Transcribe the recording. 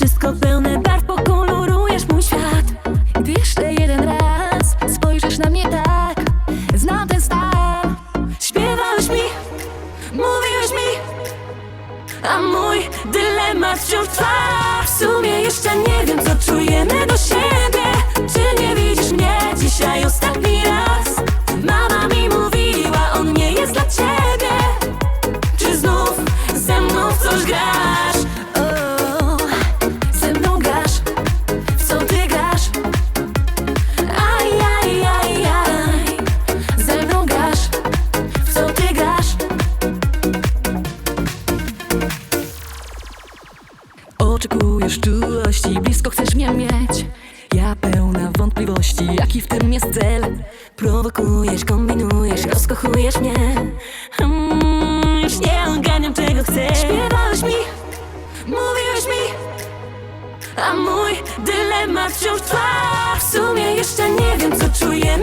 Wszystko pełne barw pokolorujesz mój świat. Gdy jeszcze jeden raz spojrzysz na mnie tak Znam ten stan. Śpiewałeś mi, mówiłeś mi A mój dylemat wciąż trwa. W sumie jeszcze nie wiem co czujemy do siebie. Czy nie widzisz mnie dzisiaj ostatni raz? Mama mi mówiła on nie jest dla ciebie. Czy znów ze mną w coś gra? Szukasz czułości, blisko chcesz mnie mieć. Ja pełna wątpliwości, jaki w tym jest cel. Prowokujesz, kombinujesz, rozkochujesz mnie. Mm, Już nie ogarniam czego chcesz. Śpiewałeś mi, mówiłeś mi A mój dylemat wciąż trwa. W sumie jeszcze nie wiem co czuję.